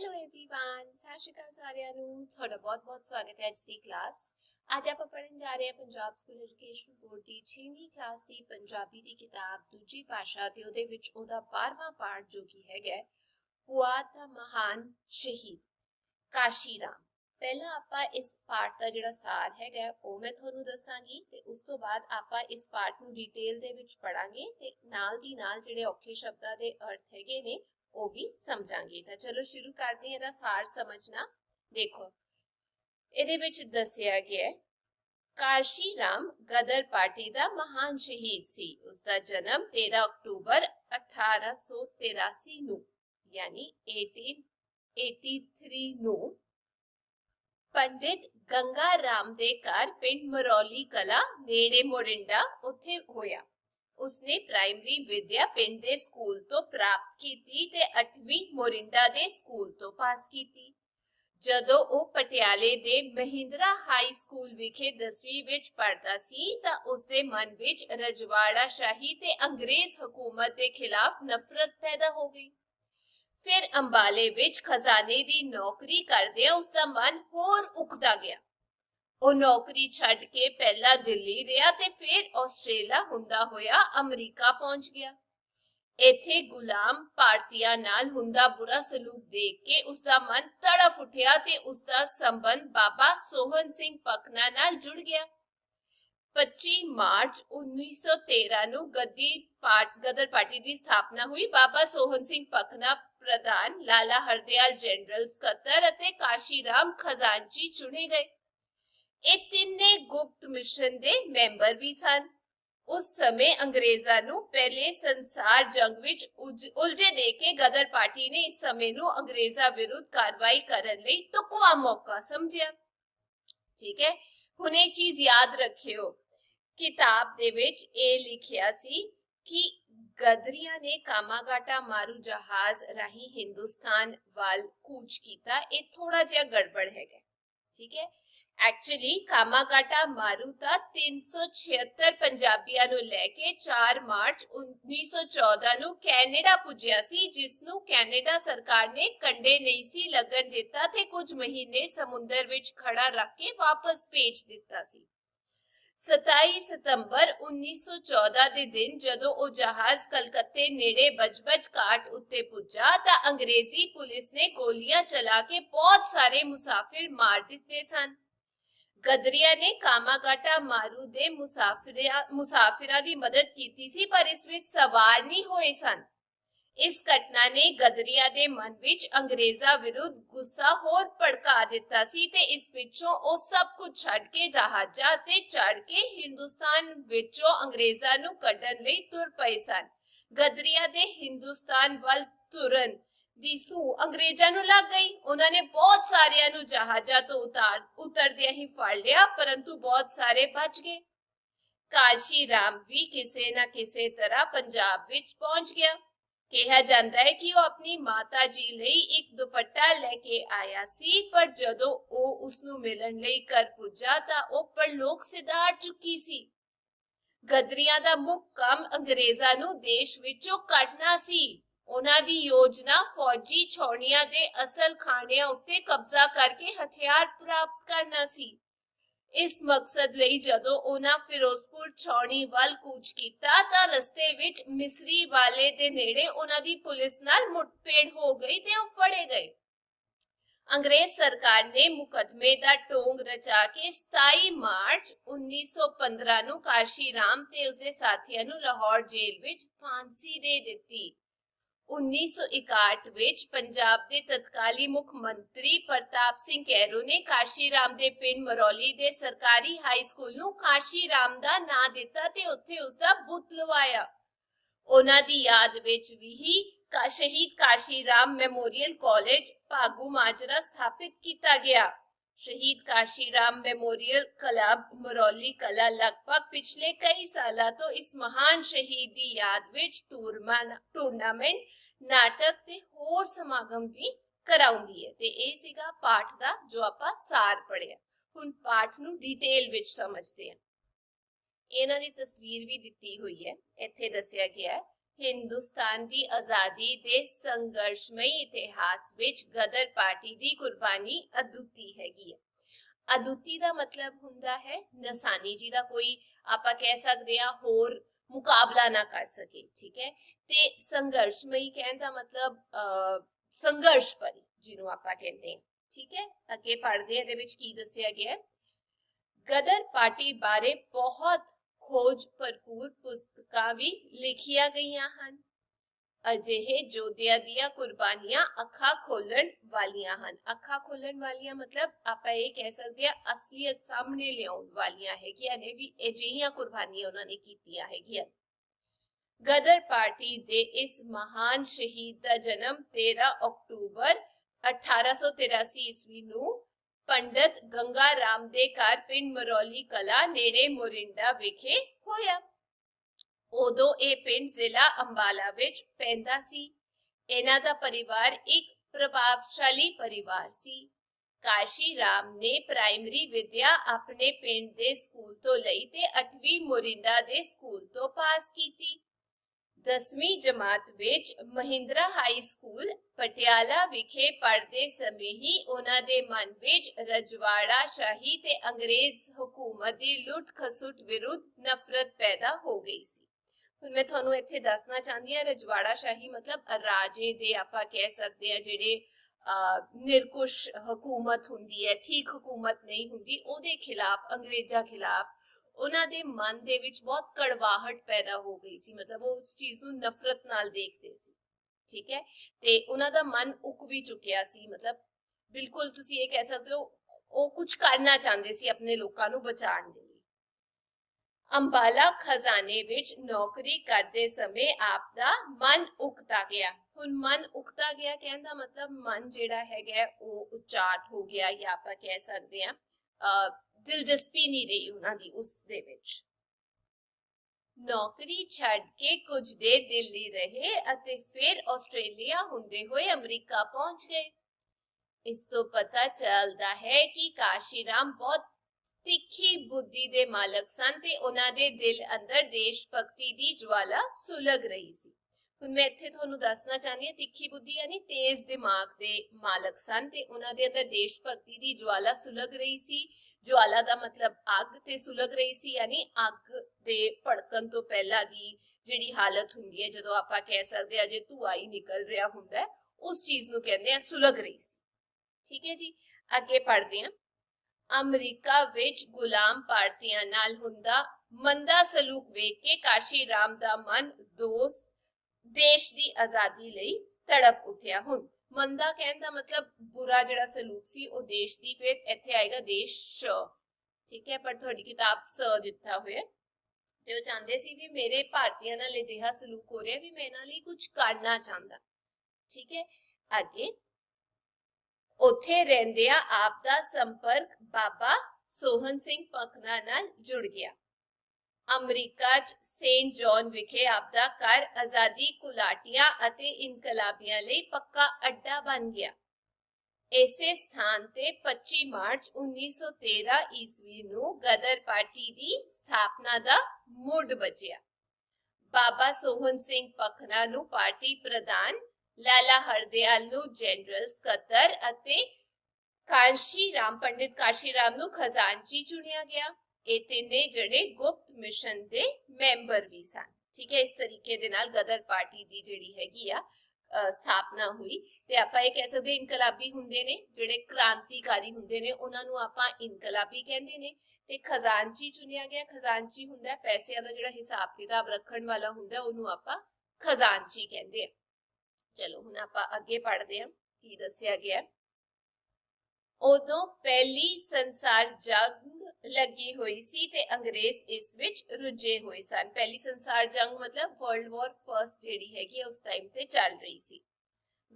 Hello everyone ਸਤਿ ਸ਼੍ਰੀ ਅਕਾਲ ਸਾਰਿਆਂ ਨੂੰ ਤੁਹਾਡਾ ਬਹੁਤ-ਬਹੁਤ ਸਵਾਗਤ ਹੈ ਅੱਜ ਦੀ ਕਲਾਸ 'ਚ। ਅੱਜ ਆਪਾਂ ਪੜ੍ਹਨ ਜਾ ਰਹੇ ਹਾਂ ਪੰਜਾਬ ਸਕੂਲ ਐਜੂਕੇਸ਼ਨ ਬੋਰਡ ਦੀ 6ਵੀਂ ਕਲਾਸ ਦੀ ਪੰਜਾਬੀ ਦੀ ਕਿਤਾਬ ਦੂਜੀ ਭਾਸ਼ਾ ਤੇ ਉਹਦੇ ਵਿੱਚ ਉਹਦਾ 12ਵਾਂ ਪਾਠ ਜੋ ਕਿ ਹੈਗਾ ਹੈ, ਪੁਆਧ ਦਾ ਮਹਾਨ ਸ਼ਹੀਦ ਕਾਸ਼ੀ ਰਾਮ ਪਹਿਲਾਂ ਆਪਾਂ ਇਸ ਪਾਠ ਦਾ ਜਿਹੜਾ ਸਾਰ ਹੈਗਾ ਹੈ, ਉਹ ਮੈਂ ਤੁਹਾਨੂੰ ਦੱਸਾਂਗੀ ਤੇ ਉਸ ਤੋਂ ਬਾਅਦ ਆਪਾਂ ਇਸ ਪਾਠ ਨੂੰ ਡਿਟੇਲ ਦੇ ਵਿੱਚ ਪੜਾਂਗੇ ਤੇ ਨਾਲ ਦੀ ਨਾਲ ਜਿਹੜੇ ਔਖੇ ਸ਼ਬਦਾਂ ਦੇ ਅਰਥ ਹੈਗੇ ਨੇ ਉਹ ਵੀ ਸਮਝਾਂਗੇ। ਤਾਂ ਚਲੋ ਸ਼ੁਰੂ ਕਰਦੇ ਹਾਂ ਇਹਦਾ ਸਾਰ ਸਮਝਣਾ। ਦੇਖੋ, ਇਹਦੇ ਵਿੱਚ ਦੱਸਿਆ ਗਿਆ ਹੈ ਕਾਸ਼ੀ ਰਾਮ ਗਦਰ ਪਾਰਟੀ ਦਾ ਮਹਾਨ ਸ਼ਹੀਦ ਸੀ। ਉਸ ਦਾ ਜਨਮ 13 ਅਕਤੂਬਰ 1883 ਨੂੰ, ਯਾਨੀ 1883 ਨੂੰ ਪੰਡਿਤ ਗੰਗਾ ਰਾਮ ਦੇ ਘਰ ਪਿੰਡ ਮਰੌਲੀ ਕਲਾ ਨੇੜੇ ਮੋਰਿੰਡਾ ਉੱਥੇ ਹੋਇਆ। ਉਸਨੇ ਪ੍ਰਾਇਮਰੀ ਵਿਦਿਆ ਪਿੰਡ ਦੇ ਸਕੂਲ ਤੋਂ ਪ੍ਰਾਪਤ ਕੀਤੀ ਤੇ 8ਵੀਂ ਮੋਰਿੰਡਾ ਦੇ ਸਕੂਲ ਤੋਂ ਪਾਸ ਕੀਤੀ। ਜਦੋਂ ਉਹ ਪਟਿਆਲੇ ਦੇ ਮਹਿੰਦਰਾ ਹਾਈ ਸਕੂਲ ਵਿਖੇ 10ਵੀਂ ਵਿੱਚ ਪੜ੍ਹਦਾ ਸੀ, ਤਾਂ ਉਸਦੇ ਮਨ ਵਿੱਚ ਰਜਵਾੜਾ ਸ਼ਾਹੀ ਤੇ ਅੰਗਰੇਜ਼ ਹਕੂਮਤ ਦੇ ਖਿਲਾਫ ਨਫ਼ਰਤ ਪੈਦਾ ਹੋ ਗਈ। ਫਿਰ ਅੰਬਾਲੇ ਵਿੱਚ ਖਜ਼ਾਨੇ ਦੀ ਨੌਕਰੀ ਕਰਦਿਆਂ ਉਸਦਾ ਮਨ ਹੋਰ ਉਖਦਾ ਗਿਆ। ਉਹ ਨੌਕਰੀ ਛੱਡ ਕੇ ਪਹਿਲਾਂ ਦਿੱਲੀ ਰਿਹਾ ਤੇ ਫਿਰ ਆਸਟ੍ਰੇਲੀਆ ਹੁੰਦਾ ਹੋਇਆ ਅਮਰੀਕਾ ਪਹੁੰਚ ਗਿਆ। ਇੱਥੇ ਗੁਲਾਮ ਭਾਰਤੀਆਂ ਨਾਲ ਹੁੰਦਾ ਬੁਰਾ ਸਲੂਕ ਦੇਖ ਕੇ ਉਸਦਾ ਮਨ ਤੜਫ ਉੱਠਿਆ ਤੇ ਉਸਦਾ ਸੰਬੰਧ ਬਾਬਾ ਸੋਹਨ ਸਿੰਘ ਪਖਨਾ ਨਾਲ ਜੁੜ ਗਿਆ। 25 ਮਾਰਚ 1913 ਨੂੰ ਗੱਦੀ ਪਾਰਟ ਗਦਰ ਪਾਰਟੀ ਦੀ ਸਥਾਪਨਾ ਹੋਈ। ਬਾਬਾ ਸੋਹਨ ਸਿੰਘ ਪਖਨਾ ਪ੍ਰਧਾਨ, ਲਾਲਾ ਹਰਦਿਆਲ ਜਨਰਲ ਸਕੱਤਰ ਅਤੇ ਕਾਸ਼ੀ ਰਾਮ ਖਜ਼ਾਨਚੀ ਚੁਣੇ ਗਏ। ਇਹ ਤਿੰਨੇ ਗੁਪਤ ਮਿਸ਼ਨ ਦੇ ਮੈਂਬਰ ਵੀ ਸਨ। ਉਸ ਸਮੇਂ ਅੰਗਰੇਜ਼ਾਂ ਨੂੰ ਪਹਿਲੇ ਸੰਸਾਰ ਜੰਗ ਵਿੱਚ ਉਜ- ਉਲਝੇ ਦੇ ਕੇ ਗਦਰ ਪਾਰਟੀ ਨੇ ਇਸ ਸਮੇਂ ਨੂੰ ਅੰਗਰੇਜ਼ਾਂ ਵਿਰੁੱਧ ਕਾਰਵਾਈ ਕਰਨ ਲਈ ਟੁਕਵਾ ਮੌਕਾ ਸਮਝਿਆ। ਠੀਕ ਹੈ, ਹੁਣ ਇੱਕ ਚੀਜ਼ ਯਾਦ ਰੱਖਿਓ। ਕਿਤਾਬ ਦੇ ਵਿੱਚ ਇਹ ਲਿਖਿਆ ਸੀ ਕਿ ਗਦਰੀਆਂ ਨੇ ਕਾਮਾਗਾਟਾ ਮਾਰੂ ਜਹਾਜ਼ ਰਾਹੀਂ ਹਿੰਦੁਸਤਾਨ ਵੱਲ ਕੂਚ ਕੀਤਾ। ਇਹ ਥੋੜਾ ਜਿਹਾ ਗੜਬੜ ਹੈਗਾ। ਠੀਕ ਹੈ ਐਕਚੁਅਲੀ ਕਾਮਾਗਾਟਾ ਮਾਰੂ ਤਾਂ 376 ਪੰਜਾਬੀਆਂ ਨੂੰ ਲੈ ਕੇ 4 ਮਾਰਚ 1914 ਨੂੰ ਕੈਨੇਡਾ ਪੁੱਜਿਆ ਸੀ ਜਿਸ ਨੂੰ ਕੈਨੇਡਾ ਸਰਕਾਰ ਨੇ ਕੰਡੇ ਨਹੀਂ ਸੀ ਲੱਗਣ ਦਿੱਤਾ ਤੇ ਕੁਝ ਮਹੀਨੇ ਸਮੁੰਦਰ ਵਿੱਚ ਖੜਾ ਰੱਖ ਕੇ ਵਾਪਸ ਭੇਜ ਦਿੱਤਾ ਸੀ। 27 ਸਤੰਬਰ 1914 ਦੇ ਦਿਨ ਜਦੋਂ ਉਹ ਜਹਾਜ਼ ਕਲਕੱਤੇ ਨੇੜੇ ਬਜਬਜ ਘਾਟ ਉੱਤੇ ਪੁੱਜਾ ਤਾਂ ਅੰਗਰੇਜ਼ੀ ਪੁਲਿਸ ਨੇ ਗੋਲੀਆਂ ਚਲਾ ਕੇ ਬਹੁਤ ਸਾਰੇ ਮੁਸਾਫਿਰ ਮਾਰ ਦਿੱਤੇ ਸਨ। ਗਦਰੀਆ ਨੇ ਕਾਮਾਗਾਟਾ ਮਾਰੂ ਦੇ ਮੁਸਾਫਿਰਾਂ ਮੁਸਾਫਿਰਾਂ ਦੀ ਮਦਦ ਕੀਤੀ ਸੀ ਪਰ ਇਸ ਵਿੱਚ ਸਵਾਰ ਨਹੀਂ ਹੋਏ ਸਨ ਇਸ ਘਟਨਾ ਨੇ ਗਦਰੀਆ ਦੇ ਮਨ ਵਿੱਚ ਅੰਗਰੇਜ਼ਾਂ ਵਿਰੁੱਧ ਗੁੱਸਾ ਹੋਰ ਭੜਕਾ ਦਿੱਤਾ ਸੀ ਤੇ ਇਸ ਪਿੱਛੋਂ ਉਹ ਸਭ ਕੁਝ ਛੱਡ ਕੇ ਜਹਾਜ਼ਾਂ ਤੇ ਚੜ ਕੇ ਹਿੰਦੁਸਤਾਨ ਵਿੱਚੋਂ ਅੰਗਰੇਜ਼ਾਂ ਨੂੰ ਕੱਢਣ ਲਈ ਤੁਰ ਪਏ ਸਨ ਗਦਰੀਆ ਦੇ ਹਿੰਦੁਸਤਾਨ ਵੱਲ ਤੁਰਨ ਦੀ ਸੂ ਅੰਗਰੇਜ਼ਾਂ ਨੂੰ ਲੱਗ ਗਈ। ਉਹਨਾਂ ਨੇ ਬਹੁਤ ਸਾਰਿਆਂ ਨੂੰ ਜਹਾਜ਼ਾਂ ਤੋਂ ਉਤਾਰ, ਉਤਰਦਿਆਂ ਹੀ ਫੜ ਲਿਆ, ਪਰੰਤੂ ਬਹੁਤ ਸਾਰੇ ਬਚ ਗਏ। ਕਾਸ਼ੀ ਰਾਮ ਵੀ ਕਿਸੇ ਨਾ ਕਿਸੇ ਤਰ੍ਹਾਂ ਪੰਜਾਬ ਵਿੱਚ ਪਹੁੰਚ ਗਿਆ। ਕਿਹਾ ਜਾਂਦਾ ਹੈ ਕਿ ਉਹ ਆਪਣੀ ਮਾਤਾ ਜੀ ਲਈ ਇੱਕ ਦੁਪੱਟਾ ਲੈ ਕੇ ਆਇਆ ਸੀ, ਪਰ ਜਦੋਂ ਉਹ ਉਸ ਨੂੰ ਮਿਲਣ ਲਈ ਘਰ ਪੁੱਜਾ ਤਾਂ ਉਹ ਪਰਲੋਕ ਸਿਧਾਰ ਚੁੱਕੀ ਸੀ। ਗਦਰੀਆਂ ਦਾ ਮੁੱਖ ਕੰਮ ਅੰਗਰੇਜ਼ਾਂ ਨੂੰ ਦੇਸ਼ ਵਿੱਚੋਂ ਕੱਢਣਾ ਸੀ। ਉਹਨਾਂ ਦੀ ਯੋਜਨਾ ਫੌਜੀ ਛੌਣੀਆਂ ਦੇ ਅਸਲ ਖਾਣਿਆਂ ਉੱਤੇ ਕਬਜ਼ਾ ਕਰਕੇ ਹਥਿਆਰ ਪ੍ਰਾਪਤ ਕਰਨਾ ਸੀ। ਇਸ ਮਕਸਦ ਲਈ ਜਦੋਂ ਉਹਨਾਂ ਫਿਰੋਜ਼ਪੁਰ ਛੌਣੀ ਵੱਲ ਕੂਚ ਕੀਤਾ ਤਾਂ ਰਸਤੇ ਵਿੱਚ ਮਿਸਰੀ ਵਾਲੇ ਦੇ ਨੇੜੇ ਉਹਨਾਂ ਦੀ ਪੁਲਿਸ ਨਾਲ ਮੁੱਠਭੇੜ ਹੋ ਗਈ ਤੇ ਉਹ ਫੜੇ ਗਏ। ਅੰਗਰੇਜ਼ ਸਰਕਾਰ ਨੇ ਮੁਕਦਮੇ ਦਾ ਟੋਂਗ ਰਚਾ ਕੇ 27 ਮਾਰਚ 1915 ਨੂੰ ਕਾਸ਼ੀ ਰਾਮ ਤੇ ਉਸਦੇ ਸਾਥੀਆਂ ਨੂੰ ਲਾਹੌਰ ਜੇਲ੍ਹ ਵਿੱਚ ਫਾਂਸੀ ਦੇ ਦਿੱਤੀ। 1961 ਵਿੱਚ ਪੰਜਾਬ ਦੇ ਤਤਕਾਲੀ ਮੁੱਖ ਮੰਤਰੀ ਪ੍ਰਤਾਪ ਸਿੰਘ ਕੈਰੋ ਨੇ ਕਾਸ਼ੀ ਰਾਮ ਦੇ ਪਿੰਡ ਮਰੌਲੀ ਦੇ ਸਰਕਾਰੀ ਹਾਈ ਸਕੂਲ ਨੂੰ ਕਾਸ਼ੀ ਰਾਮ ਦਾ ਨਾਂ ਦਿੱਤਾ ਤੇ ਉੱਥੇ ਉਸ ਦਾ ਬੁੱਤ ਲਵਾਇਆ। ਉਹਨਾਂ ਦੀ ਯਾਦ ਵਿੱਚ ਵੀ ਸ਼ਹੀਦ ਕਾਸ਼ੀ ਰਾਮ ਮੈਮੋਰੀਅਲ ਕਾਲਜ ਭਾਗੂ ਮਾਜਰਾ ਸਥਾਪਿਤ ਕੀਤਾ ਗਿਆ। ਸ਼ਹੀਦ ਕਾਸ਼ੀ ਰਾਮ ਮੈਮੋਰੀਅਲ ਕਲੱਬ, ਮਰੌਲੀ ਕਲਾ ਲਗਭਗ ਪਿਛਲੇ ਕਈ ਸਾਲਾਂ ਤੋਂ ਇਸ ਮਹਾਨ ਸ਼ਹੀਦ ਦੀ ਯਾਦ ਵਿੱਚ ਟੂਰਨਾਮੈਂਟ, ਨਾਟਕ ਤੇ ਹੋਰ ਸਮਾਗਮ ਵੀ ਕਰਾਉਂਦੀ ਹੈ। ਤੇ ਇਹ ਸੀਗਾ ਪਾਠ ਦਾ ਜੋ ਆਪਾਂ ਸਾਰ ਪੜਿਆ ਹੁਣ ਪਾਠ ਨੂੰ ਡਿਟੇਲ ਵਿੱਚ ਸਮਝਦੇ ਹਾਂ। ਇਹਨਾਂ ਦੀ ਤਸਵੀਰ ਵੀ ਦਿੱਤੀ ਹੋਈ ਹੈ। ਇੱਥੇ ਦੱਸਿਆ ਗਿਆ ਹੈ ਹਿੰਦੁਸਤਾਨ ਦੀ ਆਜ਼ਾਦੀ ਦੇ ਸੰਘਰਸ਼ਮਈ ਇਤਿਹਾਸ ਵਿੱਚ ਗਦਰ ਪਾਰਟੀ ਦੀ ਕੁਰਬਾਨੀ ਅਦੁੱਤੀ ਹੈਗੀ ਹੈ। ਅਦੁੱਤੀ ਦਾ ਮਤਲਬ ਹੁੰਦਾ ਹੈ ਨਸਾਨੀ ਜੀ ਦਾ ਕੋਈ ਆਪਾਂ ਕਹਿ ਸਕਦੇ ਹਾਂ ਹੋਰ ਮੁਕਾਬਲਾ ਨਾ ਕਰ ਸਕੇ ਠੀਕ ਹੈ? ਤੇ ਸੰਘਰਸ਼ਮਈ ਕਹਿਣ ਦਾ ਮਤਲਬ ਅਹ, ਸੰਘਰਸ਼ ਪਰੀ ਜਿਹਨੂੰ ਆਪਾਂ ਕਹਿੰਦੇ ਹਾਂ ਠੀਕ ਹੈ? ਅੱਗੇ ਪੜ੍ਹਦੇ ਹਾਂ ਇਹਦੇ ਵਿੱਚ ਕੀ ਦੱਸਿਆ ਗਿਆ ਹੈ। ਗਦਰ ਪਾਰਟੀ ਬਾਰੇ ਬਹੁਤ ਖੋਜ ਭਰਪੂਰ ਪੁਸਤਕਾਂ ਵੀ ਲਿਖੀਆਂ ਗਈਆਂ ਹਨ। ਅਜਿਹੇ ਜੋਧਿਆਂ ਦੀਆਂ ਕੁਰਬਾਨੀਆਂ ਅੱਖਾਂ ਖੋਲਣ ਵਾਲੀਆਂ ਹਨ। ਅੱਖਾਂ ਖੋਲਣ ਵਾਲੀਆਂ ਮਤਲਬ ਆਪਾਂ ਇਹ ਕਹਿ ਸਕਦੇ ਹਾਂ ਅਸਲੀਅਤ ਸਾਹਮਣੇ ਲਿਆਉਣ ਵਾਲੀਆਂ ਹੈਗੀਆਂ ਨੇ ਵੀ ਅਜਿਹੀਆਂ ਕੁਰਬਾਨੀਆਂ ਉਹਨਾਂ ਨੇ ਕੀਤੀਆਂ ਹੈਗੀਆਂ। ਗਦਰ ਪਾਰਟੀ ਦੇ ਇਸ ਮਹਾਨ ਸ਼ਹੀਦ ਦਾ ਜਨਮ 13 ਅਕਤੂਬਰ 1883 ਈਸਵੀ ਨੂੰ ਪੰਡਤ ਗੰਗਾ ਰਾਮ ਦੇ ਘਰ ਪਿੰਡ ਮਰੌਲੀ ਕਲਾ ਨੇੜੇ ਮੋਰਿੰਡਾ ਵਿਖੇ ਹੋਇਆ। ਉਦੋਂ ਇਹ ਪਿੰਡ ਜ਼ਿਲ੍ਹਾ ਅੰਬਾਲਾ ਵਿੱਚ ਪੈਂਦਾ ਸੀ। ਇਹਨਾਂ ਦਾ ਪਰਿਵਾਰ ਇੱਕ ਪ੍ਰਭਾਵਸ਼ਾਲੀ ਪਰਿਵਾਰ ਸੀ। ਕਾਸ਼ੀ ਰਾਮ ਨੇ ਪ੍ਰਾਇਮਰੀ ਵਿਦਿਆ ਆਪਣੇ ਪਿੰਡ ਦੇ ਸਕੂਲ ਤੋਂ ਲਈ ਤੇ 8ਵੀਂ ਮੋਰਿੰਡਾ ਦੇ ਸਕੂਲ ਤੋਂ ਪਾਸ ਕੀਤੀ। 10ਵੀਂ ਜਮਾਤ ਵਿੱਚ ਮਹਿੰਦਰਾ ਹਾਈ ਸਕੂਲ ਪਟਿਆਲਾ ਵਿਖੇ ਪੜ੍ਹਦੇ ਸਮੇਂ ਹੀ ਉਹਨਾਂ ਦੇ ਮਨ ਵਿੱਚ ਰਜਵਾੜਾ ਸ਼ਾਹੀ ਤੇ ਅੰਗਰੇਜ਼ ਹਕੂਮਤ ਦੀ ਲੁੱਟ ਖਸੁੱਟ ਵਿਰੁੱਧ ਨਫ਼ਰਤ ਪੈਦਾ ਹੋ ਗਈ ਸੀ। ਹੁਣ ਮੈਂ ਤੁਹਾਨੂੰ ਇੱਥੇ ਦੱਸਣਾ ਚਾਹੁੰਦੀ ਹਾਂ ਰਜਵਾੜਾ ਸ਼ਾਹੀ ਮਤਲਬ ਰਾਜੇ ਦੇ ਆਪਾਂ ਕਹਿ ਸਕਦੇ ਆ ਜਿਹੜੇ ਅਹ, ਨਿਰਕੁਸ਼ ਹਕੂਮਤ ਹੁੰਦੀ ਹੈ ਠੀਕ ਹਕੂਮਤ ਨਹੀਂ ਹੁੰਦੀ ਉਹਦੇ ਖਿਲਾਫ ਅੰਗਰੇਜ਼ਾਂ ਖਿਲਾਫ ਉਹਨਾਂ ਦੇ ਮਨ ਦੇ ਵਿੱਚ ਬਹੁਤ ਕੜਵਾਹਟ ਪੈਦਾ ਹੋ ਗਈ ਸੀ, ਮਤਲਬ ਉਹ ਉਸ ਚੀਜ਼ ਨੂੰ ਨਫ਼ਰਤ ਨਾਲ ਦੇਖਦੇ ਸੀ, ਠੀਕ ਹੈ? ਤੇ ਉਹਨਾਂ ਦਾ ਮਨ ਉਕ ਵੀ ਚੁੱਕਿਆ ਸੀ, ਮਤਲਬ ਬਿਲਕੁਲ ਤੁਸੀਂ ਇਹ ਕਹਿ ਸਕਦੇ ਹੋ, ਉਹ ਕੁਝ ਕਰਨਾ ਚਾਹੁੰਦੇ ਸੀ ਆਪਣੇ ਲੋਕਾਂ ਨੂੰ ਬਚਾਉਣ ਦੇ ਲਈ। ਅੰਬਾਲਾ ਖਜ਼ਾਨੇ ਵਿੱਚ ਨੌਕਰੀ ਕਰਦੇ ਸਮੇਂ ਆਪ ਦਾ ਮਨ ਉਕਤਾ ਗਿਆ। ਹੁਣ ਮਨ ਉਕਤਾ ਗਿਆ ਕਹਿਣ ਦਾ ਮਤਲਬ ਮਨ ਜਿਹੜਾ ਹੈਗਾ ਉਹ ਉਚਾਟ ਹੋ ਗਿਆ ਜਾਂ ਆਪਾਂ ਕਹਿ ਸਕਦੇ ਹਾਂ ਦਿਲਚਸਪੀ ਨਹੀਂ ਰਹੀ ਉਹਨਾਂ ਦੀ ਉਸ ਦੇ ਵਿੱਚ। ਨੌਕਰੀ ਛੱਡ ਕੇ ਕੁਝ ਦੇ ਦਿੱਲੀ ਰਹੇ ਅਤੇ ਫਿਰ ਆਸਟ੍ਰੇਲੀਆ ਹੁੰਦੇ ਹੋਏ ਅਮਰੀਕਾ ਪਹੁੰਚ ਗਏ। ਇਸ ਤੋਂ ਪਤਾ ਚੱਲਦਾ ਹੈ ਕਿ ਕਾਸ਼ੀਰਾਮ ਬਹੁਤ ਤਿੱਖੀ ਬੁੱਧੀ ਦੇ ਮਾਲਕ ਸਨ ਤੇ ਉਹਨਾਂ ਦੇ ਦਿਲ ਅੰਦਰ ਦੇਸ਼ ਭਗਤੀ ਦੀ ਜਵਾਲਾ ਸੁਲਗ ਰਹੀ ਸੀ। ਹੁਣ ਮੈਂ ਇੱਥੇ ਤੁਹਾਨੂੰ ਦੱਸਣਾ ਚਾਹੁੰਦੀ ਹਾਂ, ਤਿੱਖੀ ਬੁੱਧੀ ਯਾਨੀ ਤੇਜ਼ ਦਿਮਾਗ ਦੇ ਮਾਲਕ ਸਨ ਤੇ ਉਹਨਾਂ ਦੇ ਅੰਦਰ ਦੇਸ਼ ਭਗਤੀ ਦੀ ਜਵਾਲਾ ਸੁਲਗ ਰਹੀ ਸੀ। ਜਵਾਲਾ ਦਾ ਮਤਲਬ ਅੱਗ ਤੇ ਸੁਲਗ ਰਹੀ ਸੀ ਯਾਨੀ ਅੱਗ ਦੇ ਭੜਕਣ ਤੋਂ ਪਹਿਲਾਂ ਦੀ ਜਿਹੜੀ ਹਾਲਤ ਹੁੰਦੀ ਹੈ ਜਦੋਂ ਆਪਾਂ ਕਹਿ ਸਕਦੇ ਹਾਂ ਜੇ ਧੂਆ ਹੀ ਨਿਕਲ ਰਿਹਾ ਹੁੰਦਾ ਉਸ ਚੀਜ਼ ਨੂੰ ਕਹਿੰਦੇ ਆ ਸੁਲਗ ਰਹੀ ਸੀ ਠੀਕ ਹੈ ਜੀ ਅੱਗੇ ਪੜ੍ਹਦੇ ਹਾਂ ਅਮਰੀਕਾ ਵਿੱਚ ਗੁਲਾਮ ਭਾਰਤੀਆਂ ਨਾਲ ਹੁੰਦਾ ਮੰਦਾ ਸਲੂਕ ਵੇਖ ਕੇ ਕਾਸ਼ੀ ਰਾਮ ਦਾ ਮਨ ਦੋਸਤ ਦੇਸ਼ ਦੀ ਆਜ਼ਾਦੀ ਲਈ ਤੜਪ ਉੱਠਿਆ ਹੁਣ ਮੰਦਾ ਕਹਿਣ ਦਾ ਮਤਲਬ ਬੁਰਾ ਜਿਹੜਾ ਸਲੂਕ ਸੀ, ਉਹ ਦੇਸ਼ ਦੀ ਫਿਰ ਇੱਥੇ ਆਏਗਾ, ਦੇਸ਼ ਸ਼। ਠੀਕ ਹੈ, ਪਰ ਤੁਹਾਡੀ ਕਿਤਾਬ ਸ ਦਿੱਤਾ ਹੋਇਆ। ਤੇ ਉਹ ਚਾਹੁੰਦੇ ਸੀ ਵੀ ਮੇਰੇ ਭਾਰਤੀਆਂ ਨਾਲ ਅਜਿਹਾ ਸਲੂਕ ਹੋ ਰਿਹਾ ਵੀ ਮੈਂ ਇਹਨਾਂ ਲਈ ਕੁਝ ਕਰਨਾ ਚਾਹੁੰਦਾ। ਠੀਕ ਹੈ, ਅੱਗੇ। ਉੱਥੇ ਰਹਿੰਦਿਆਂ ਆਪ ਦਾ ਸੰਪਰਕ ਬਾਬਾ ਸੋਹਨ ਸਿੰਘ ਪਖਨਾ ਨਾਲ ਜੁੜ ਗਿਆ। ਅਮਰੀਕਾ 'ਚ ਸੇਂਟ ਜੌਨ ਵਿਖੇ ਆਪ ਘਰ, ਆਜ਼ਾਦੀ ਕੁਲਾਟੀਆਂ ਅਤੇ ਇਨਕਲਾਬੀਆਂ ਲਈ ਪੱਕਾ ਅੱਡਾ ਬਣ ਗਿਆ। ਇਸੇ ਸਥਾਨ ਤੇ 25 ਮਾਰਚ 1913 ਈਸਵੀ ਨੂੰ ਗਦਰ ਪਾਰਟੀ ਦੀ ਸਥਾਪਨਾ ਦਾ ਮੁੱਢ ਬਚਿਆ ਬਾਬਾ ਸੋਹਨ ਸਿੰਘ ਪਖਨਾ ਨੂੰ ਪਾਰਟੀ ਪ੍ਰਧਾਨ, ਲਾਲਾ ਹਰਦਿਆਲ ਨੂੰ ਜਨਰਲ ਸਕੱਤਰ ਅਤੇ ਕਾਂਸ਼ੀ ਰਾਮ, ਪੰਡਿਤ ਕਾਸ਼ੀ ਰਾਮ ਨੂੰ ਖਜ਼ਾਨਚੀ ਚੁਣਿਆ ਗਿਆ। ਇਹ ਤਿੰਨੇ ਜਿਹੜੇ ਗੁਪਤ ਮਿਸ਼ਨ ਦੇ ਮੈਂਬਰ ਵੀ ਸਨ। ਠੀਕ ਹੈ, ਇਸ ਤਰੀਕੇ ਦੇ ਨਾਲ ਗਦਰ ਪਾਰਟੀ ਦੀ ਜਿਹੜੀ ਹੈਗੀ ਆ ਸਥਾਪਨਾ ਹੋਈ ਤੇ ਆਪਾਂ ਇਹ ਕਹਿ ਸਕਦੇ ਇਨਕਲਾਬੀ ਹੁੰਦੇ ਨੇ, ਜਿਹੜੇ ਕ੍ਰਾਂਤੀਕਾਰੀ ਹੁੰਦੇ ਨੇ, ਉਹਨਾਂ ਨੂੰ ਆਪਾਂ ਇਨਕਲਾਬੀ ਕਹਿੰਦੇ ਨੇ। ਤੇ ਖਜ਼ਾਨਚੀ ਚੁਣਿਆ ਗਿਆ, ਖਜ਼ਾਨਚੀ ਹੁੰਦਾ, ਪੈਸਿਆਂ ਦਾ ਜਿਹੜਾ ਹਿਸਾਬ ਕਿਤਾਬ ਰੱਖਣ ਵਾਲਾ ਹੁੰਦਾ, ਉਹਨੂੰ ਆਪਾਂ ਖਜ਼ਾਨਚੀ ਕਹਿੰਦੇ ਆ। ਚਲੋ, ਹੁਣ ਆਪਾਂ ਅੱਗੇ ਪੜ੍ਹਦੇ ਹਾਂ, ਕੀ ਦੱਸਿਆ ਗਿਆ। ਉਦੋਂ ਪਹਿਲੀ ਸੰਸਾਰ ਜੰਗ ਲੱਗੀ ਹੋਈ ਸੀ ਤੇ ਅੰਗਰੇਜ਼ ਇਸ ਵਿੱਚ ਰੁੱਝੇ ਹੋਏ ਸਨ। ਪਹਿਲੀ ਸੰਸਾਰ ਜੰਗ ਮਤਲਬ ਵਰਲਡ ਵਾਰ ਫਰਸਟ ਜਿਹੜੀ ਹੈਗੀ ਉਸ ਟਾਈਮ ਤੇ ਚੱਲ ਰਹੀ ਸੀ।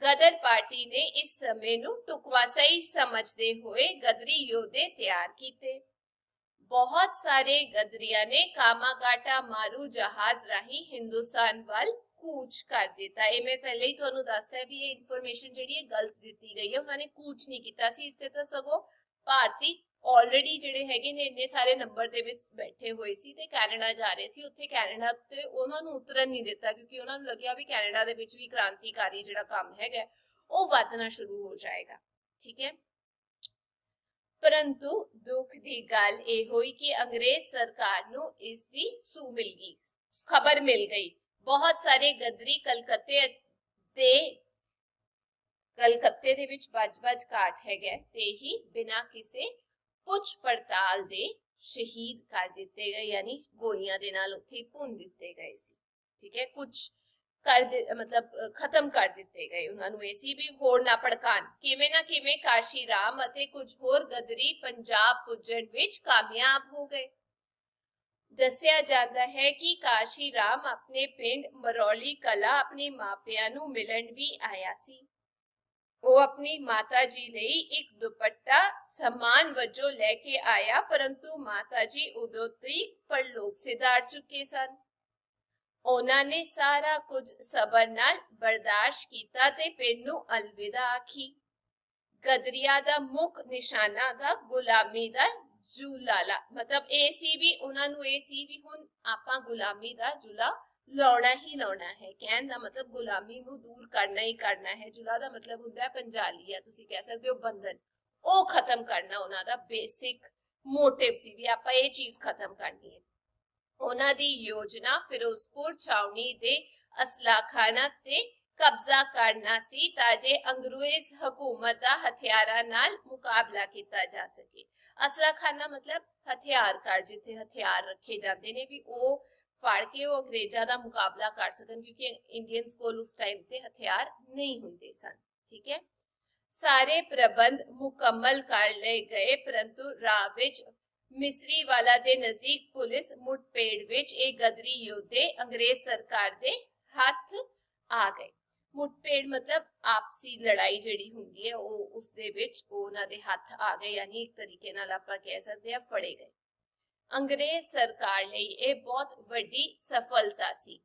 ਗਦਰ ਪਾਰਟੀ ਨੇ ਇਸ ਸਮੇਂ ਨੂੰ ਟੁਕਵਾ ਸਹੀ ਸਮਝਦੇ ਹੋਏ ਗਦਰੀ ਯੋਧੇ ਤਿਆਰ ਕੀਤੇ। ਬਹੁਤ ਸਾਰੇ ਗਦਰੀਆਂ ਨੇ ਕਾਮਾਗਾਟਾ ਮਾਰੂ ਜਹਾਜ਼ ਰਾਹੀਂ ਹਿੰਦੁਸਤਾਨ ਵੱਲ ਕੂਚ ਕਰ ਦਿੱਤਾ। ਇਹ ਮੈਂ ਪਹਿਲੇ ਹੀ ਤੁਹਾਨੂੰ ਦੱਸਦਾ ਵੀ ਇਹ ਇਨਫੋਰਮੇਸ਼ਨ ਜਿਹੜੀ ਹੈ ਗਲਤ ਦਿੱਤੀ ਗਈ ਹੈ, ਉਹਨਾਂ ਨੇ ਕੂਚ ਨਹੀਂ ਕੀਤਾ ਸੀ। ਇਸ ਤੇ ਤਾਂ ਸਗੋਂ ਭਾਰਤੀ ਆਲਰੇਡੀ ਜਿਹੜੇ ਹੈਗੇ ਨੇ, ਇੰਨੇ ਸਾਰੇ ਨੰਬਰ ਦੇ ਵਿੱਚ ਬੈਠੇ ਹੋਏ ਸੀ ਤੇ ਕੈਨੇਡਾ ਜਾ ਰਹੇ ਸੀ। ਉੱਥੇ ਕੈਨੇਡਾ ਤੇ ਉਹਨਾਂ ਨੂੰ ਉਤਰਨ ਨਹੀਂ ਦਿੱਤਾ ਕਿਉਂਕਿ ਉਹਨਾਂ ਨੂੰ ਲੱਗਿਆ ਵੀ ਕੈਨੇਡਾ ਦੇ ਵਿੱਚ ਵੀ ਕ੍ਰਾਂਤੀਕਾਰੀ ਜਿਹੜਾ ਕੰਮ ਹੈਗਾ, ਉਹ ਵਧਣਾ ਸ਼ੁਰੂ ਹੋ ਜਾਏਗਾ। ਠੀਕ ਹੈ? ਪਰੰਤੂ ਦੁੱਖ ਦੀ ਗੱਲ ਇਹ ਹੋਈ ਕਿ ਅੰਗਰੇਜ਼ ਸਰਕਾਰ ਨੂੰ ਇਸ ਦੀ ਸੂ ਮਿਲ ਗਈ, ਖਬਰ ਮਿਲ ਗਈ। ਬਹੁਤ ਸਾਰੇ ਗਦਰੀ ਕਲਕੱਤੇ ਦੇ ਕਲਕੱਤੇ ਦੇ ਵਿੱਚ ਬੱਜ-ਬੱਜ ਕਾਟ ਹੈਗਾ ਤੇ ਹੀ ਬਿਨਾਂ ਕਿਸੇ ਪੁੱਛ ਪੜਤਾਲ ਦੇ ਸ਼ਹੀਦ ਕਰ ਦਿੱਤੇ ਗਏ, ਯਾਨੀ ਗੋਲੀਆਂ ਦੇ ਨਾਲ ਉੱਥੇ ਭੁੰਨ ਦਿੱਤੇ ਗਏ ਸੀ। ਠੀਕ ਹੈ, ਕੁਝ ਕਰ ਮਤਲਬ ਖਤਮ ਕਰ ਦਿੱਤੇ ਗਏ ਉਹਨਾਂ ਨੂੰ। ਇਹ ਵੀ ਹੋਰ ਨਾ ਭੜਕਾਣ। ਕਿਵੇਂ ਨਾ ਕਿਵੇਂ ਕਾਸ਼ੀ ਰਾਮ ਅਤੇ ਕੁਝ ਹੋਰ ਗਦਰੀ ਪੰਜਾਬ ਪੁੱਜਣ ਵਿੱਚ ਕਾਮਯਾਬ ਹੋ ਗਏ। ਦੱਸਿਆ ਜਾਂਦਾ ਹੈ ਕਿ ਕਾਸ਼ੀ ਰਾਮ ਆਪਣੇ ਪਿੰਡ ਮਰੌਲੀ ਕਲਾ ਆਪਣੇ ਮਾਪਿਆਂ ਨੂੰ ਮਿਲਣ ਵੀ ਆਇਆ ਸੀ। ਉਹ ਆਪਣੀ ਮਾਤਾ ਜੀ ਲਈ ਇੱਕ ਦੁਪੱਟਾ ਸਮਾਨ ਵਜੋਂ ਲੈ ਕੇ ਆਇਆ, ਪਰੰਤੂ ਮਾਤਾ ਜੀ ਉਦੋਂ ਤੱਕ ਪਰਲੋਕ ਸਿਧਾਰ ਚੁੱਕੇ ਸਨ। ਉਹਨਾਂ ਨੇ ਸਾਰਾ ਕੁਝ ਸਬਰ ਨਾਲ ਬਰਦਾਸ਼ਤ ਕੀਤਾ ਤੇ ਪਿੰਡ ਨੂੰ ਅਲਵਿਦਾ ਆਖੀ। ਗਦਰੀਆ ਦਾ ਮੁੱਖ ਨਿਸ਼ਾਨਾ ਦਾ ਗੁਲਾਮੀ ਦਾ ਜੁਲਾਲਾ। ਮਤਲਬ ਇਹ ਸੀ ਵੀ, ਉਹਨਾਂ ਨੂੰ ਇਹ ਸੀ ਵੀ ਹੁਣ ਆਪਾਂ ਗੁਲਾਮੀ ਦਾ ਜੁਲਾ ਲਾਉਣਾ ਹੀ ਲਾਉਣਾ ਹੈ। ਕਹਿਣ ਦਾ ਮਤਲਬ ਗੁਲਾਮੀ ਨੂੰ ਦੂਰ ਕਰਨਾ ਹੀ ਕਰਨਾ ਹੈ। ਜੁਲਾ ਦਾ ਮਤਲਬ ਹੁੰਦਾ ਹੈ ਪੰਜਾਲੀਆ ਤੁਸੀਂ ਕਹਿ ਸਕਦੇ ਹੋ ਬੰਧਨ। ਉਹ ਖਤਮ ਕਰਨਾ ਉਹਨਾਂ ਦਾ ਬੇਸਿਕ ਮੋਟਿਵ ਸੀ ਵੀ ਆਪਾਂ ਇਹ ਚੀਜ਼ ਖਤਮ ਕਰਨੀ ਹੈ। ਉਹਨਾਂ ਦੀ ਯੋਜਨਾ ਫਿਰੋਜ਼ਪੁਰ ਛਾਉਣੀ ਦੇ ਅਸਲਾਖਾਨਾ ਤੇ ਕਬਜ਼ਾ ਕਰਨਾ ਸੀ ਤਾਂ ਜੇ ਅੰਗਰੇਜ਼ ਹਕੂਮਤ ਦਾ ਹਥਿਆਰਾਂ ਨਾਲ ਮੁਕਾਬਲਾ ਕੀਤਾ ਜਾ ਸਕੇ। ਅਸਲਾਖਾਨਾ ਮਤਲਬ ਹਥਿਆਰ ਘਰ ਜਿੱਥੇ ਹਥਿਆਰ ਰੱਖੇ ਜਾਂਦੇ ਨੇ ਵੀ ਉਹ ਫੜ ਕੇ ਉਹ ਅੰਗਰੇਜ਼ਾਂ ਦਾ ਮੁਕਾਬਲਾ ਕਰ ਸਕਣ, ਕਿਉਂਕਿ ਇੰਡੀਅਨਸ ਕੋਲ ਉਸ ਟਾਈਮ ਤੇ ਹਥਿਆਰ ਨਹੀਂ ਹੁੰਦੇ ਸਨ, ਠੀਕ ਹੈ? ਸਾਰੇ ਪ੍ਰਬੰਧ ਮੁਕੰਮਲ ਕਰ ਲਏ ਗਏ, ਪਰੰਤੂ ਰਾਹ ਵਿੱਚ ਮਿਸਰੀ ਵਾਲਾ ਦੇ ਨਜ਼ਦੀਕ ਪੁਲਿਸ ਮੁੱਠਭੇੜ ਵਿੱਚ ਇਹ ਗਦਰੀ ਯੋਧੇ ਅੰਗਰੇਜ਼ ਸਰਕਾਰ ਦੇ ਹੱਥ ਆ ਗਏ। ਮੁੱਠਭੇੜ ਮਤਲਬ ਆਪਸੀ ਲੜਾਈ ਜਿਹੜੀ ਹੁੰਦੀ ਹੈ, ਉਹ ਉਸ ਦੇ ਵਿੱਚ ਉਹਨਾਂ ਦੇ ਹੱਥ ਆ ਗਏ, ਯਾਨੀ ਇੱਕ ਤਰੀਕੇ ਨਾਲ ਆਪਾਂ ਕਹਿ ਸਕਦੇ ਆ ਫੜੇ ਗਏ। ਅੰਗਰੇਜ਼ ਸਰਕਾਰ ਲਈ ਇਹ ਬਹੁਤ ਵੱਡੀ ਸਫਲਤਾ ਸੀ।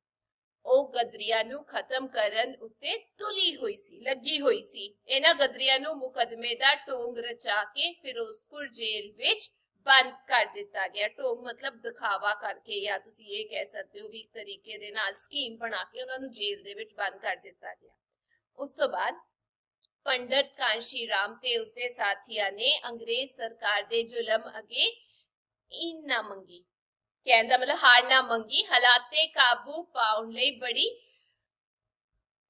ਉਹ ਗਦਰੀਆਂ ਨੂੰ ਖਤਮ ਕਰਨ ਉੱਤੇ ਤੁਲੀ ਹੋਈ ਸੀ, ਲੱਗੀ ਹੋਈ ਸੀ। ਇਹਨਾਂ ਗਦਰੀਆਂ ਨੂੰ ਮੁਕਦਮੇ ਦਾ ਟੋਂਗ ਰਚਾ ਕੇ ਫਿਰੋਜ਼ਪੁਰ ਜੇਲ੍ਹ ਵਿੱਚ ਬੰਦ ਕਰ ਦਿੱਤਾ ਗਿਆ। ਟੋਂਗ ਮਤਲਬ ਦਿਖਾਵਾ ਕਰਕੇ ਜਾਂ ਤੁਸੀਂ ਇਹ ਕਹਿ ਸਕਦੇ ਹੋ ਵੀ ਇੱਕ ਤਰੀਕੇ ਦੇ ਨਾਲ ਸਕੀਮ ਬਣਾ ਕੇ ਉਹਨਾਂ ਨੂੰ ਜੇਲ੍ਹ ਦੇ ਵਿੱਚ ਬੰਦ ਕਰ ਦਿੱਤਾ ਗਿਆ। ਉਸ ਤੋਂ ਬਾਅਦ ਪੰਡਤ ਕਾਂਸ਼ੀ ਰਾਮ ਤੇ ਉਸਦੇ ਸਾਥੀਆਂ ਨੇ ਅੰਗਰੇਜ਼ ਸਰਕਾਰ ਦੇ ਜ਼ੁਲਮ ਅੱਗੇ ਇਨ ਨਾ ਮੰਗੀ। ਕਹਿੰਦਾ ਮਤਲਬ ਹਾਰ ਨਾ ਮੰਗੀ, ਹਾਲਾਤ ਤੇ ਕਾਬੂ ਪਾਉਣ ਲਈ ਬੜੀ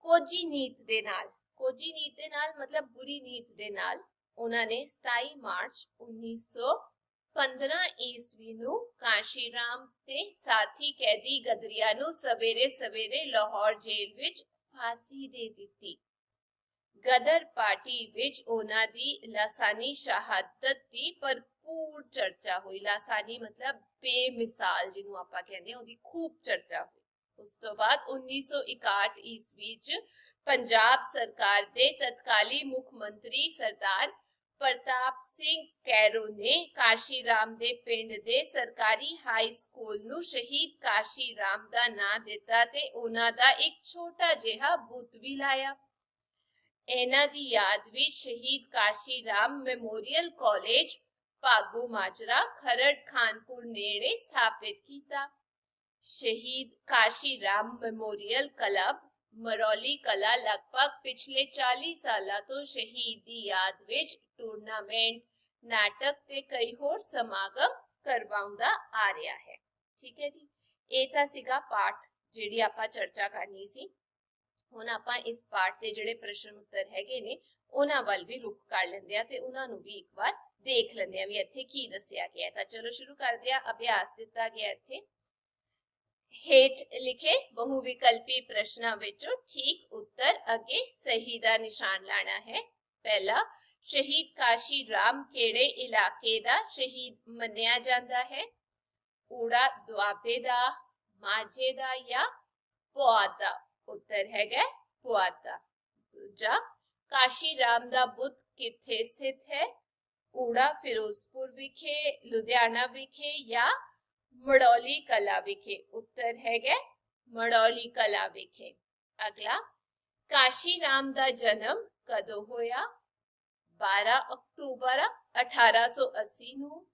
ਕੋਜੀ ਨੀਤ ਦੇ ਨਾਲ ਕੋਜੀ ਨੀਤ ਦੇ ਨਾਲ ਮਤਲਬ ਬੁਰੀ ਨੀਤ ਦੇ ਨਾਲ ਉਹਨਾਂ ਨੇ 27 ਮਾਰਚ 1915 ਈਸਵੀ ਨੂੰ ਕਾਂਸ਼ੀ ਰਾਮ ਤੇ ਸਾਥੀ ਕੈਦੀ ਗਦਰੀਆ ਨੂੰ ਸਵੇਰੇ ਸਵੇਰੇ ਲਾਹੌਰ ਜੇਲ੍ਹ ਵਿੱਚ ਫਾਂਸੀ ਦੇ ਦਿੱਤੀ। ਗਦਰ ਪਾਰਟੀ ਵਿੱਚ ਉਹਨਾਂ ਦੀ ਲਾਸਾਨੀ ਸ਼ਹਾਦਤ ਦੀ ਪਰ ਭਰਪੂਰ ਚਰਚਾ ਹੋਈ ਲਾਸਾਨੀ ਮਤਲਬ ਬੇਮਿਸਾਲ ਜਿਹਨੂੰ ਆਪਾਂ ਕਹਿੰਦੇ ਉਹਦੀ ਖੂਬ ਚਰਚਾ ਹੋਈ ਉਸ ਤੋਂ ਬਾਅਦ 1961 ਈਸਵੀ ਚ ਪੰਜਾਬ ਸਰਕਾਰ ਦੇ ਤਤਕਾਲੀ ਮੁੱਖ ਮੰਤਰੀ ਸਰਦਾਰ ਪ੍ਰਤਾਪ ਸਿੰਘ ਕੈਰੋ ਨੇ ਕਾਸ਼ੀ ਰਾਮ ਦੇ ਪਿੰਡ ਦੇ ਸਰਕਾਰੀ ਹਾਈ ਸਕੂਲ ਨੂੰ ਸ਼ਹੀਦ ਕਾਸ਼ੀ ਰਾਮ ਦਾ ਨਾਂ ਦਿੱਤਾ ਤੇ ਉਹਨਾਂ ਦਾ ਇੱਕ ਛੋਟਾ ਜਿਹਾ ਬੁੱਤ ਵੀ ਲਾਇਆ ਇਹਨਾਂ ਦੀ ਯਾਦ ਵਿੱਚ ਸ਼ਹੀਦ ਕਾਸ਼ੀ ਰਾਮ ਮੈਮੋਰੀਅਲ ਕਾਲਜ ਭਾਗੂ ਮਾਜਰਾ ਖਰੜ ਖਾਨਪੁਰ ਨੇੜੇ ਸਥਾਪਿਤ ਕੀਤਾ। ਸ਼ਹੀਦ ਕਾਸ਼ੀ ਰਾਮ ਮੈਮੋਰੀਅਲ ਕਲੱਬ, ਮਰੌਲੀ ਕਲਾ ਲਗਭਗ ਪਿਛਲੇ 40 ਸਾਲਾਂ ਤੋਂ ਸ਼ਹੀਦ ਦੀ ਯਾਦ ਵਿੱਚ ਟੂਰਨਾਮੈਂਟ ਨਾਟਕ ਤੇ ਕਈ ਹੋਰ ਸਮਾਗਮ ਕਰਵਾਉਂਦਾ ਆ ਰਿਹਾ ਹੈ। ਠੀਕ ਹੈ ਜੀ, ਇਹ ਤਾਂ ਸੀਗਾ ਪਾਠ ਜਿਹੜੀ ਆਪਾਂ ਚਰਚਾ ਕਰਨੀ ਸੀ। ਹੁਣ ਆਪਾਂ ਇਸ ਪਾਠ ਦੇ ਜਿਹੜੇ ਪ੍ਰਸ਼ਨ ਉੱਤਰ ਹੈਗੇ ਨੇ, ਉਹਨਾਂ ਵੱਲ ਵੀ ਰੁਕ ਕਰ ਲੈਂਦੇ ਆ ਤੇ ਉਹਨਾਂ ਨੂੰ ਵੀ ਇੱਕ ਵਾਰ ਦੇਖ ਲੈਂਦੇ ਆ ਵੀ ਇੱਥੇ ਕੀ ਦੱਸਿਆ ਗਿਆ ਤਾਂ ਚਲੋ ਸ਼ੁਰੂ ਕਰਦੇ ਆ, ਅਭਿਆਸ ਦਿੱਤਾ ਗਿਆ ਇੱਥੇ। ਹੇਠ ਲਿਖੇ ਬਹੁ ਵਿਕਲਪੀ ਪ੍ਰਸ਼ਨਾਂ ਵਿੱਚੋਂ ਠੀਕ ਉੱਤਰ ਅੱਗੇ ਸਹੀ ਦਾ ਨਿਸ਼ਾਨ ਲਾਣਾ ਹੈ। ਪਹਿਲਾ, ਸ਼ਹੀਦ ਕਾਸ਼ੀ ਰਾਮ ਕਿਹੜੇ ਇਲਾਕੇ ਦਾ ਸ਼ਹੀਦ ਮੰਨਿਆ ਜਾਂਦਾ ਹੈ? ਊੜਾ, ਦੁਆਬੇ ਦਾ, ਮਾਝੇ ਦਾ ਜਾਂ ਪੁਆਧ ਦਾ? ਉੱਤਰ ਹੈਗਾ ਪੁਆਧ ਦਾ। ਦੂਜਾ, ਕਾਸ਼ੀ ਰਾਮ ਦਾ ਬੁੱਤ ਕਿੱਥੇ ਸਥਿਤ ਹੈ? ਊੜਾ ਫਿਰੋਜ਼ਪੁਰ ਵਿਖੇ, ਲੁਧਿਆਣਾ ਵਿਖੇ ਜਾਂ ਮੜੌਲੀ ਕਲਾ ਵਿਖੇ? ਉੱਤਰ ਹੈਗਾ ਮੜੌਲੀ ਕਲਾ ਵਿਖੇ। ਅਗਲਾ, ਕਾਸ਼ੀ ਰਾਮ ਦਾ ਜਨਮ ਕਦੋਂ ਹੋਇਆ? 12 ਅਕਤੂਬਰ 1880 ਨੂੰ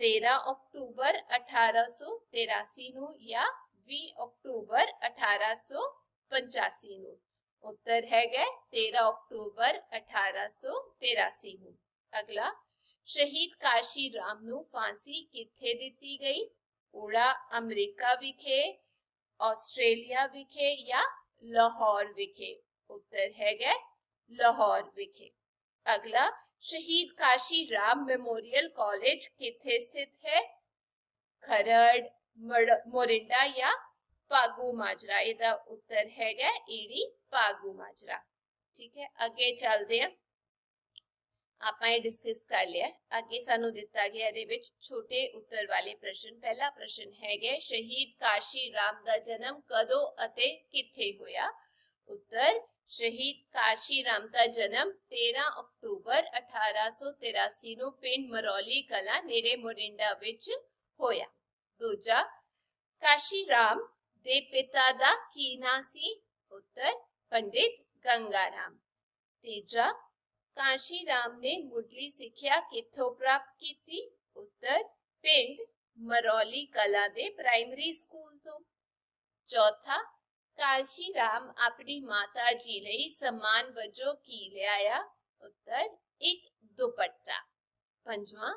13 ਅਕਤੂਬਰ 1883 ਨੂੰ ਜਾਂ 20 ਅਕਤੂਬਰ 1885 ਨੂੰ? ਉੱਤਰ ਹੈਗਾ 13 ਅਕਤੂਬਰ 1883 ਨੂੰ। ਅਗਲਾ ਸ਼ਹੀਦ ਕਾਸ਼ੀ ਰਾਮ ਨੂੰ ਫਾਂਸੀ ਕਿੱਥੇ ਦਿੱਤੀ ਗਈ? ਉੜਾ ਅਮਰੀਕਾ ਵਿਖੇ, ਆਸਟ੍ਰੇਲੀਆ ਵਿਖੇ ਜਾਂ ਲਾਹੌਰ ਵਿਖੇ? ਉੱਤਰ ਹੈਗਾ ਲਾਹੌਰ ਵਿਖੇ। ਅਗਲਾ, ਸ਼ਹੀਦ ਕਾਸ਼ੀ ਰਾਮ ਮੈਮੋਰੀਅਲ ਕਾਲਜ ਕਿੱਥੇ ਸਥਿਤ ਹੈ? ਖਰੜ, ਮੜ- ਮੋਰਿੰਡਾ ਜਾਂ ਪਾਗੂ ਮਾਜਰਾ? ਇਹਦਾ ਉੱਤਰ ਹੈਗਾ ਈੜੀ ਪਾਗੂ ਮਾਜਰਾ। ਠੀਕ ਹੈ, ਅੱਗੇ ਚੱਲਦੇ ਹਾਂ। ਆਪਾਂ ਇਹ ਡਿਸਕਸ ਕਰ ਲਿਆ ਅੱਗੇ ਸਾਨੂੰ ਦਿੱਤਾ ਗਿਆ ਇਹਦੇ ਵਿੱਚ ਛੋਟੇ ਉੱਤਰ ਵਾਲੇ ਪ੍ਰਸ਼ਨ। ਪਹਿਲਾ ਪ੍ਰਸ਼ਨ ਹੈਗਾ ਸ਼ਹੀਦ ਕਾਸ਼ੀ ਰਾਮ ਦਾ ਜਨਮ ਕਦੋਂ ਅਤੇ ਕਿੱਥੇ ਹੋਇਆ? ਉੱਤਰ, ਸ਼ਹੀਦ ਕਾਸ਼ੀ ਰਾਮ ਦਾ ਜਨਮ 13 ਅਕਤੂਬਰ 1883 ਨੂੰ ਪਿੰਡ ਮਰੌਲੀ ਕਲਾ ਨੇੜੇ ਮੋਰਿੰਡਾ ਵਿੱਚ ਹੋਇਆ। ਦੂਜਾ, ਕਾਸ਼ੀ ਰਾਮ ਦੇ ਪਿਤਾ ਦਾ ਕੀ ਨਾਂ ਸੀ? ਉੱਤਰ, ਪੰਡਿਤ ਗੰਗਾ ਰਾਮ ਤੀਜਾ ਕਾਂਸ਼ੀ ਰਾਮ ਨੇ ਮੁੱਢਲੀ ਸਿੱਖਿਆ ਕਿੱਥੋਂ ਪ੍ਰਾਪਤ ਕੀਤੀ? ਉੱਤਰ, ਪਿੰਡ ਮਰੌਲੀ ਕਲਾ ਦੇ ਪ੍ਰਾਇਮਰੀ ਸਕੂਲ ਤੋਂ। ਚੌਥਾ, ਕਾਸ਼ੀ ਰਾਮ ਆਪਣੀ ਮਾਤਾ ਜੀ ਲਈ ਸਨਮਾਨ ਵਜੋਂ ਕੀ ਲਿਆਇਆ? ਉੱਤਰ, ਇੱਕ ਦੁਪੱਟਾ। ਪੰਜਵਾਂ,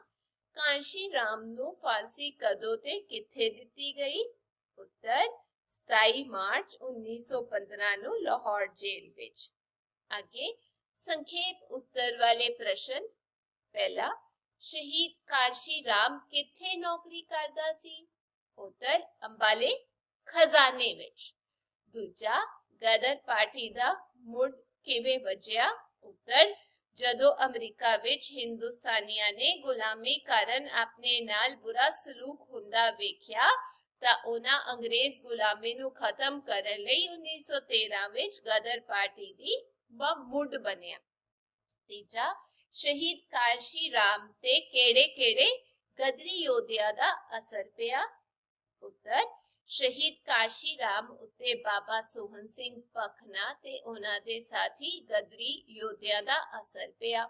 ਕਾਸ਼ੀ ਰਾਮ ਨੂੰ ਫਾਂਸੀ ਕਦੋਂ ਤੇ ਕਿੱਥੇ ਦਿੱਤੀ ਗਈ? ਉੱਤਰ 27 ਮਾਰਚ 1915 ਨੂੰ ਲਾਹੌਰ ਜੇਲ੍ਹ ਵਿੱਚ। ਅੱਗੇ ਸੰਖੇਪ ਉੱਤਰ ਵਾਲੇ ਪ੍ਰਸ਼ਨ ਪਹਿਲਾ ਸ਼ਹੀਦ ਕਾਸ਼ੀ ਰਾਮ ਕਿੱਥੇ ਨੌਕਰੀ ਕਰਦਾ ਸੀ ਉੱਤਰ ਅੰਬਾਲੇ ਖਜ਼ਾਨੇ ਵਿੱਚ ਦੂਜਾ ਗਦਰ ਪਾਰਟੀ ਦਾ ਮੁੱਢ ਕਿਵੇਂ ਵਜਿਆ ਉੱਤਰ ਜਦੋਂ ਅਮਰੀਕਾ ਵਿੱਚ ਹਿੰਦੁਸਤਾਨੀਆਂ ਨੇ ਗੁਲਾਮੀ ਕਾਰਨ ਆਪਣੇ ਨਾਲ ਬੁਰਾ ਸਲੂਕ ਹੁੰਦਾ ਵੇਖਿਆ ਤਾਂ ਉਹਨਾਂ ਅੰਗਰੇਜ਼ ਗੁਲਾਮੀ ਨੂੰ ਖਤਮ ਕਰਨ ਲਈ 1913 ਵਿੱਚ ਗਦਰ ਪਾਰਟੀ ਦੀ ਬ ਮੁੱਢ ਬਣਿਆ ਤੀਜਾ ਸ਼ਹੀਦ ਕਾਸ਼ੀ ਰਾਮ ਤੇ ਕਿਹੜੇ ਕਿਹੜੇ ਗਦਰੀ ਯੋਧਿਆਂ ਦਾ ਅਸਰ ਪਿਆ ਉੱਤਰ ਸ਼ਹੀਦ ਕਾਸ਼ੀ ਰਾਮ ਉੱਤੇ ਬਾਬਾ ਸੋਹਨ ਸਿੰਘ ਪਖਨਾ ਤੇ ਉਹਨਾਂ ਦੇ ਸਾਥੀ ਗਦਰੀ ਯੋਧਿਆਂ ਦਾ ਅਸਰ ਪਿਆ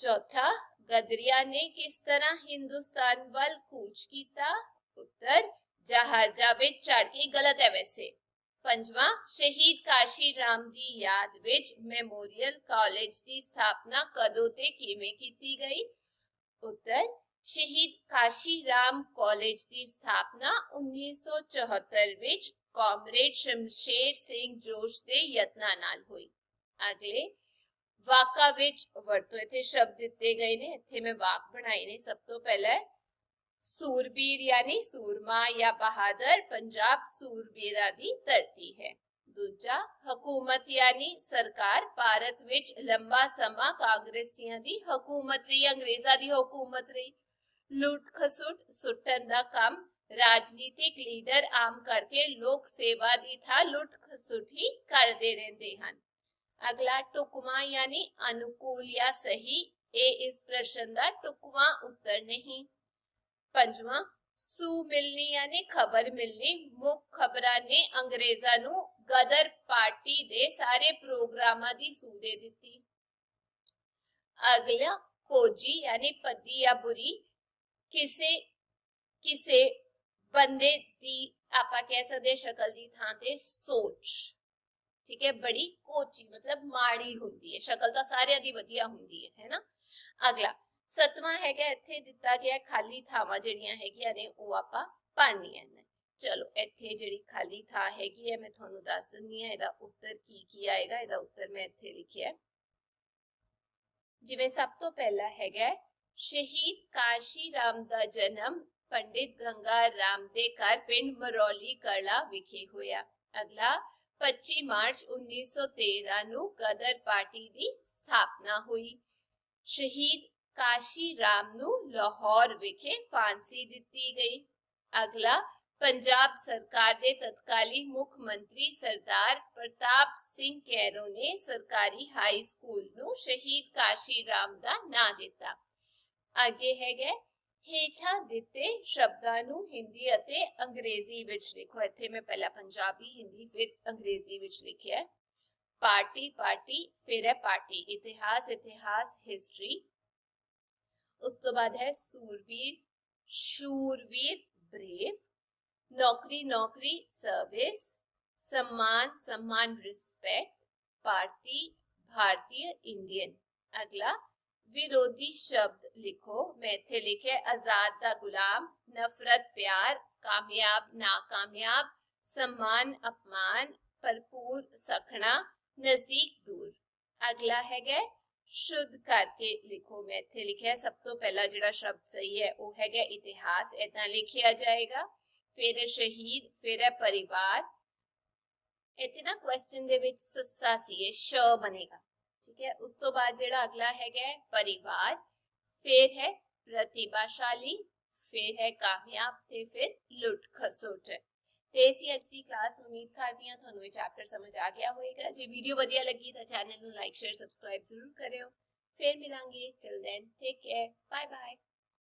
ਚੌਥਾ ਗਦਰੀਆਂ ਨੇ ਕਿਸ ਤਰ੍ਹਾਂ ਹਿੰਦੁਸਤਾਨ ਵੱਲ ਕੂਚ ਕੀਤਾ ਉੱਤਰ ਜਹਾਜ਼ਾਂ ਵਿੱਚ ਚੜ ਕੇ ਗਲਤ ਹੈ ਵੈਸੇ ਪੰਜਵਾਂ, ਸ਼ਹੀਦ ਕਾਸ਼ੀ ਰਾਮ ਦੀ ਯਾਦ ਵਿੱਚ ਮੈਮੋਰੀਅਲ ਕਾਲਜ ਦੀ ਸਥਾਪਨਾ ਕਦੋਂ ਤੇ ਕਿਵੇਂ ਕੀਤੀ ਗਈ? ਉੱਤਰ, ਸ਼ਹੀਦ ਕਾਸ਼ੀ ਰਾਮ ਕਾਲਜ ਦੀ ਸਥਾਪਨਾ 1974 ਵਿੱਚ ਕਾਮਰੇਡ ਸ਼ਮਸ਼ੇਰ ਸਿੰਘ ਜੋਸ਼ ਦੇ ਯਤਨਾਂ ਨਾਲ ਹੋਈ। ਅਗਲੇ, ਵਾਕਾ ਵਿੱਚ ਵਰਤੋਂ ਇੱਥੇ ਸ਼ਬਦ ਦਿੱਤੇ ਗਏ ਨੇ। ਇੱਥੇ ਮੈਂ ਵਾਕ ਬਣਾਏ ਨੇ ਸਭ ਤੋਂ ਪਹਿਲਾਂ। ਸੂਰਬੀਰ ਯਾਨੀ ਸੂਰਮਾ ਜਾਂ ਬਹਾਦਰ ਪੰਜਾਬ ਸੂਰਬੀਰਾਂ ਦੀ ਧਰਤੀ ਹੈ ਦੂਜਾ ਹਕੂਮਤ ਯਾਨੀ ਸਰਕਾਰ ਭਾਰਤ ਵਿੱਚ ਲੰਬਾ ਸਮਾਂ ਕਾਂਗਰਸੀਆਂ ਦੀ ਹਕੂਮਤ ਰਹੀ ਅੰਗਰੇਜ਼ਾਂ ਦੀ ਹਕੂਮਤ ਰਹੀ ਲੁੱਟ ਖਸੁੱਟ ਸੁੱਟਣ ਦਾ ਕੰਮ ਰਾਜਨੀਤਿਕ ਲੀਡਰ ਆਮ ਕਰਕੇ ਲੋਕ ਸੇਵਾ ਦੀ ਥਾਂ ਲੁੱਟ ਖਸੁੱਟ ਹੀ ਕਰਦੇ ਰਹਿੰਦੇ ਹਨ ਅਗਲਾ ਟੁਕਮਾ ਯਾਨੀ ਅਨੁਕੂਲ ਜਾਂ ਸਹੀ ਇਹ ਇਸ ਪ੍ਰਸ਼ਨ ਦਾ ਟੁਕਮਾ ਉੱਤਰ ਨਹੀਂ ਪੰਜਵਾਂ, ਸੂ ਮਿਲਣੀ ਯਾਨੀ ਖਬਰ ਮਿਲਣੀ, ਮੁੱਖ ਖਬਰਾਂ ਨੇ ਅੰਗਰੇਜ਼ਾਂ ਨੂੰ ਗਦਰ ਪਾਰਟੀ ਦੇ ਸਾਰੇ ਪ੍ਰੋਗਰਾਮਾਂ ਦੀ ਸੂ ਦੇ ਦਿੱਤੀ। ਅਗਲਾ ਕੋਜੀ ਯਾਨੀ ਪੱਦੀ ਜਾਂ ਬੁਰੀ, ਕਿਸੇ ਕਿਸੇ ਬੰਦੇ ਦੀ ਆਪਾਂ ਕਹਿ ਸਕਦੇ ਹਾਂ ਸ਼ਕਲ ਦੀ ਥਾਂ ਤੇ ਸੋਚ। ਠੀਕ ਹੈ, ਬੜੀ ਕੋਚੀ ਮਤਲਬ ਮਾੜੀ ਹੁੰਦੀ ਹੈ, ਸ਼ਕਲ ਤਾਂ ਸਾਰਿਆਂ ਦੀ ਵਧੀਆ ਹੁੰਦੀ ਹੈ ਹੈ ਅਗਲਾ ਸਤਵਾਂ ਹੈਗਾ ਇੱਥੇ ਦਿੱਤਾ ਗਿਆ, ਖਾਲੀ ਥਾਵਾਂ ਜਿਹੜੀਆਂ ਹੈਗੀਆਂ ਨੇ, ਉਹ ਆਪਾਂ ਭਰਨੀਆਂ ਨੇ ਚਲੋ, ਇੱਥੇ ਜਿਹੜੀ ਖਾਲੀ ਥਾਂ ਹੈਗੀ ਹੈ, ਮੈਂ ਤੁਹਾਨੂੰ ਦੱਸ ਦਿੰਦੀ ਹਾਂ, ਇਹਦਾ ਉੱਤਰ ਕੀ ਕੀ ਆਏਗਾ, ਇਹਦਾ ਉੱਤਰ ਮੈਂ ਇੱਥੇ ਲਿਖਿਆ। ਜਿਵੇਂ ਸਭ ਤੋਂ ਪਹਿਲਾ ਹੈਗਾ ਸ਼ਹੀਦ ਕਾਸ਼ੀ ਰਾਮ ਦਾ ਜਨਮ ਪੰਡਿਤ ਗੰਗਾ ਰਾਮ ਦੇ ਘਰ ਪਿੰਡ ਮਰੌਲੀ ਕਲਾ ਵਿਖੇ ਹੋਇਆ। ਅਗਲਾ 25 ਮਾਰਚ 1913 ਨੂੰ ਗਦਰ ਪਾਰਟੀ ਦੀ ਸਥਾਪਨਾ ਹੋਈ। ਸ਼ਹੀਦ ਕਾਸ਼ੀ ਰਾਮ ਨੂੰ ਲਾਹੌਰ ਵਿਖੇ ਫਾਂਸੀ ਦਿੱਤੀ ਗਈ। ਅਗਲਾ, ਪੰਜਾਬ ਸਰਕਾਰ ਦੇ ਤਤਕਾਲੀ ਮੁੱਖ ਮੰਤਰੀ ਸਰਦਾਰ ਪ੍ਰਤਾਪ ਸਿੰਘ ਕੈਰੋ ਨੇ ਸਰਕਾਰੀ ਹਾਈ ਸਕੂਲ ਨੂੰ ਸ਼ਹੀਦ ਕਾਸ਼ੀ ਰਾਮ ਦਾ ਨਾਂ ਦਿੱਤਾ। ਅੱਗੇ ਹੈਗਾ, ਹੇਠਾਂ ਦਿੱਤੇ ਸ਼ਬਦਾਂ ਨੂੰ ਹਿੰਦੀ ਅਤੇ ਅੰਗਰੇਜ਼ੀ ਵਿੱਚ ਲਿਖੋ। ਇੱਥੇ ਮੈਂ ਪਹਿਲਾਂ ਪੰਜਾਬੀ, ਹਿੰਦੀ, ਫਿਰ ਅੰਗਰੇਜ਼ੀ ਵਿੱਚ ਲਿਖਿਆ। ਪਾਰਟੀ ਪਾਰਟੀ, ਫਿਰ ਹੈ ਪਾਰਟੀ। ਇਤਿਹਾਸ ਇਤਿਹਾਸ ਹਿਸਟਰੀ ਉਸ ਤੋਂ ਬਾਅਦ ਹੈ ਸੂਰਬੀਰ ਸ਼ੂਰਵੀਰ ਬ੍ਰੇਵ ਨੌਕਰੀ ਨੌਕਰੀ ਸਰਵਿਸ सम्मान सम्मान रिस्पेक्ट पार्टी भारतीय इंडियन अगला विरोधी शब्द लिखो मैं इथे लिखे आजाद दा गुलाम नफरत प्यार कामयाब नाकामयाब सम्मान अपमान भरपूर सखना नजदीक दूर अगला हैगा शुद्ध करके लिखो मैं इतने लिखे सब तो पहला जो शब्द सही है वह है इतिहास। ऐसा लिखा जाएगा। फिर शहीद, फिर है परिवार। इतने क्वेश्चन श बनेगा। ठीक है? उस तो बाद जो अगला है, परिवार। फिर है प्रतिभाशाली, फिर है कामयाब फिर लुट खसोट। ਤੇ ਦੀ ਕਲਾਸ ਉਮੀਦ ਕਰਦੀ ਹਾਂ ਤੁਹਾਨੂੰ ਇਹ ਚੈਪਟਰ ਸਮਝ ਆ ਗਿਆ ਹੋਵੇਗਾ ਜੇ ਵੀਡੀਓ ਵਧੀਆ ਲੱਗੀ ਤਾਂ ਚੈਨਲ ਨੂੰ ਲਾਈਕ ਸ਼ੇਅਰ ਸਬਸਕ੍ਰਾਈਬ ਜ਼ਰੂਰ ਕਰਿਓ ਫਿਰ ਮਿਲਾਂਗੇ till then take care bye bye